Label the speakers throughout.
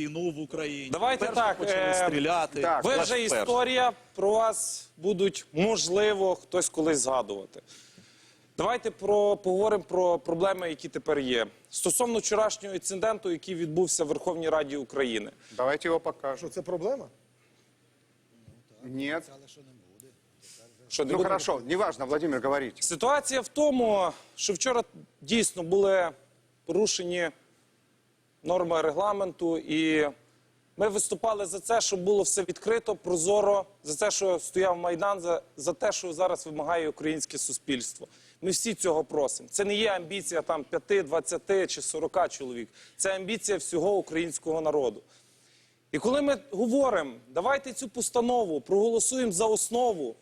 Speaker 1: війну в Україні.
Speaker 2: Давайте
Speaker 1: Перші
Speaker 2: так,
Speaker 1: почали
Speaker 2: е,
Speaker 1: стріляти.
Speaker 3: так.
Speaker 2: Ви вже
Speaker 1: перший.
Speaker 2: історія про вас будуть можливо хтось колись згадувати. Давайте про поговоримо про проблеми, які тепер є. Стосовно вчорашнього інциденту, який відбувся в Верховній Раді України.
Speaker 3: Давайте его покажем.
Speaker 4: Що це проблема?
Speaker 3: Нет.
Speaker 2: Що не
Speaker 3: Ну
Speaker 2: буде?
Speaker 3: хорошо, неважно, Владимир, говорите.
Speaker 2: Ситуація в тому, що вчора дійсно були порушені норми регламенту, і ми виступали за це, щоб було все відкрито, прозоро, за те, що стояв Майдан, за, за те, що зараз вимагає українське суспільство. Ми всі цього просимо. Це не є амбіція там 5, 20 чи 40 чоловік. Це амбіція всього українського народу. І коли ми говоримо, давайте цю постанову проголосуємо за основу,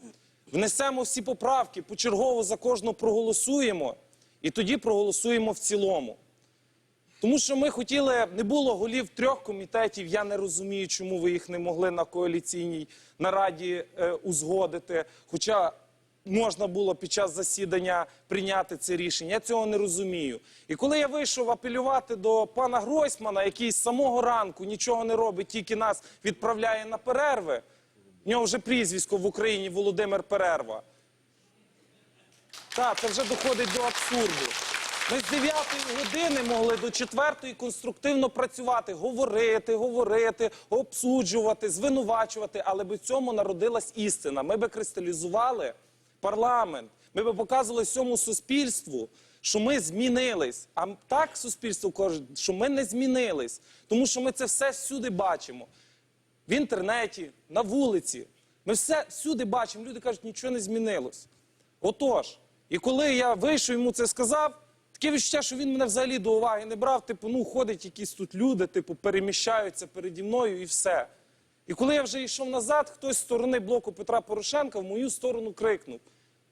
Speaker 2: внесемо всі поправки, почергово за кожну проголосуємо, і тоді проголосуємо в цілому. Тому що ми хотіли, не було голів трьох комітетів. Я не розумію, чому ви їх не могли на коаліційній нараді е, узгодити. Хоча можна було під час засідання прийняти це рішення. Я цього не розумію. І коли я вийшов апелювати до пана Гройсмана, який з самого ранку нічого не робить, тільки нас відправляє на перерви. В нього вже прізвисько в Україні Володимир Перерва. Так, це вже доходить до абсурду. Ми з 9 години могли до 4 конструктивно працювати, говорити, говорити, обсуджувати, звинувачувати, але би в цьому народилась істина. Ми би кристалізували парламент, ми би показували всьому суспільству, що ми змінились. А так суспільство каже, що ми не змінились, тому що ми це все всюди бачимо в інтернеті, на вулиці. Ми все всюди бачимо. Люди кажуть, нічого не змінилось. Отож, і коли я вийшов йому це сказав, таке відчуття, що він мене взагалі до уваги не брав. Типу, ну ходять якісь тут люди, типу, переміщаються переді мною і все. І коли я вже йшов назад, хтось з сторони блоку Петра Порошенка в мою сторону крикнув: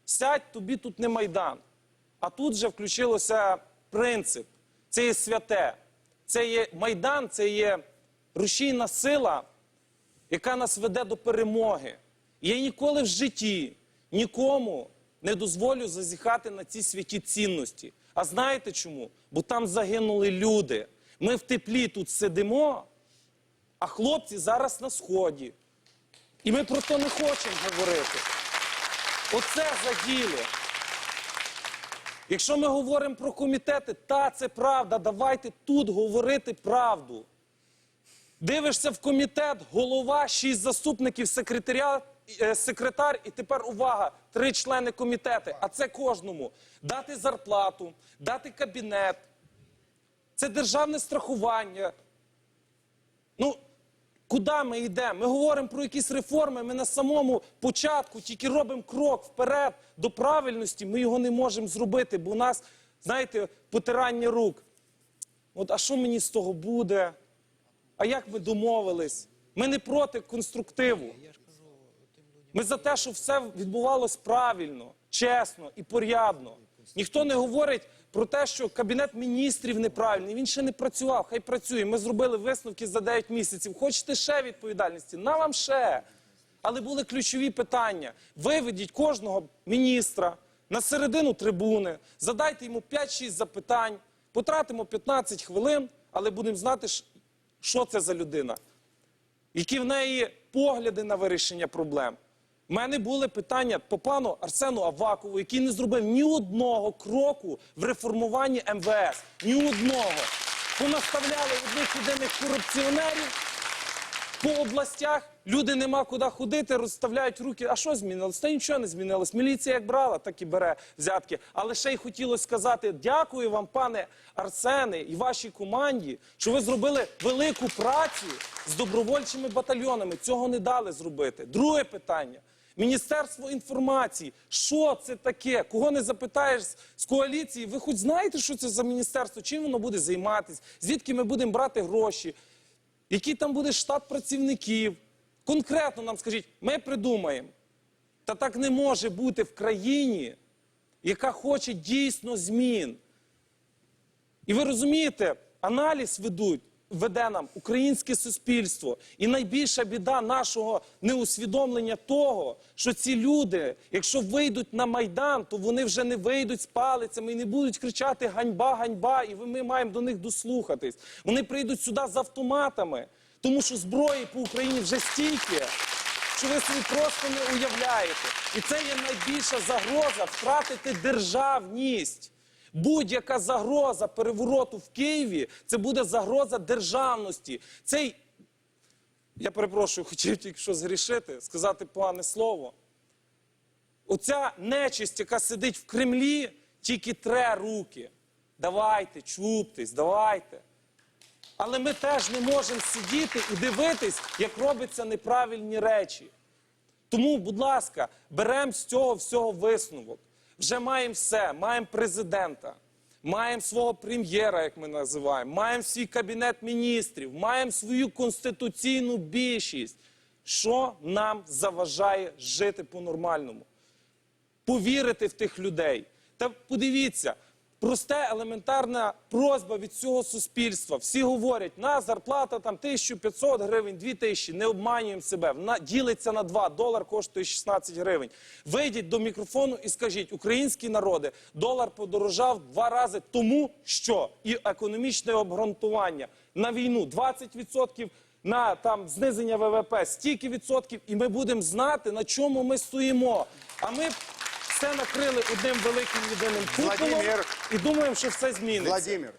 Speaker 2: Сядь, тобі тут не майдан. А тут вже включилося принцип. Це є святе. Це є майдан, це є рушійна сила, яка нас веде до перемоги. І я ніколи в житті нікому не дозволю зазіхати на ці святі цінності. А знаєте чому? Бо там загинули люди. Ми в теплі тут сидимо, а хлопці зараз на сході. І ми про це не хочемо говорити. Оце заділо. Якщо ми говоримо про комітети, та це правда, давайте тут говорити правду. Дивишся в комітет, голова, шість заступників, секретаря, е, секретар, і тепер увага, три члени комітету. А це кожному. Дати зарплату, дати кабінет. Це державне страхування. Ну, куди ми йдемо? Ми говоримо про якісь реформи, ми на самому початку тільки робимо крок вперед до правильності, ми його не можемо зробити, бо у нас, знаєте, потирання рук. От, а що мені з того буде? А як ми домовились? Ми не проти конструктиву. Ми за те, щоб все відбувалось правильно, чесно і порядно. Ніхто не говорить про те, що кабінет міністрів неправильний. Він ще не працював, хай працює. Ми зробили висновки за 9 місяців. Хочете ще відповідальності? На вам ще. Але були ключові питання. Виведіть кожного міністра на середину трибуни, задайте йому 5-6 запитань, потратимо 15 хвилин, але будемо знати, що це за людина які в неї погляди на вирішення проблем. У мене були питання по пану Арсену Авакову, який не зробив ні одного кроку в реформуванні МВС. Ні одного. Понаставляли одних єдиних корупціонерів по областях. Люди нема куди ходити, розставляють руки. А що змінилось? Та нічого не змінилось. Міліція як брала, так і бере взятки. Але ще й хотілося сказати дякую вам, пане Арсене, і вашій команді, що ви зробили велику працю з добровольчими батальйонами. Цього не дали зробити. Друге питання. Міністерство інформації, що це таке? Кого не запитаєш з- коаліції? Ви хоч знаєте, що це за міністерство? Чим воно буде займатися? Звідки ми будемо брати гроші? Який там буде штат працівників? Конкретно нам скажіть, ми придумаємо. Та так не може бути в країні, яка хоче дійсно змін. І ви розумієте, аналіз ведуть веде нам українське суспільство. І найбільша біда нашого неусвідомлення того, що ці люди, якщо вийдуть на майдан, то вони вже не вийдуть з палицями і не будуть кричати ганьба, ганьба, і ми маємо до них дослухатись. Вони прийдуть сюди з автоматами, тому що зброї по Україні вже стільки. Що ви собі просто не уявляєте. І це є найбільша загроза втратити державність. Будь-яка загроза перевороту в Києві це буде загроза державності. Цей, я перепрошую, хотів тільки що згрішити, сказати погане слово. Оця нечисть, яка сидить в Кремлі, тільки тре руки. Давайте, чуптесь, давайте. Але ми теж не можемо сидіти і дивитись, як робляться неправильні речі. Тому, будь ласка, беремо з цього всього висновок. Вже маємо все, маємо президента, маємо свого прем'єра, як ми називаємо, маємо свій кабінет міністрів, маємо свою конституційну більшість. Що нам заважає жити по-нормальному? повірити в тих людей. Та подивіться, просте елементарна просьба від цього суспільства. Всі говорять, на зарплата там 1500 гривень, 2000, не обманюємо себе. Вона ділиться на 2, долар коштує 16 гривень. Вийдіть до мікрофону і скажіть, українські народи, долар подорожав два рази тому, що і економічне обґрунтування на війну 20% на там зниження ВВП, стільки відсотків, і ми будемо знати, на чому ми стоїмо. А ми все накрили одним великим єдиним куполом
Speaker 3: Владимир.
Speaker 2: і думаємо, що все зміниться.
Speaker 3: Владимир,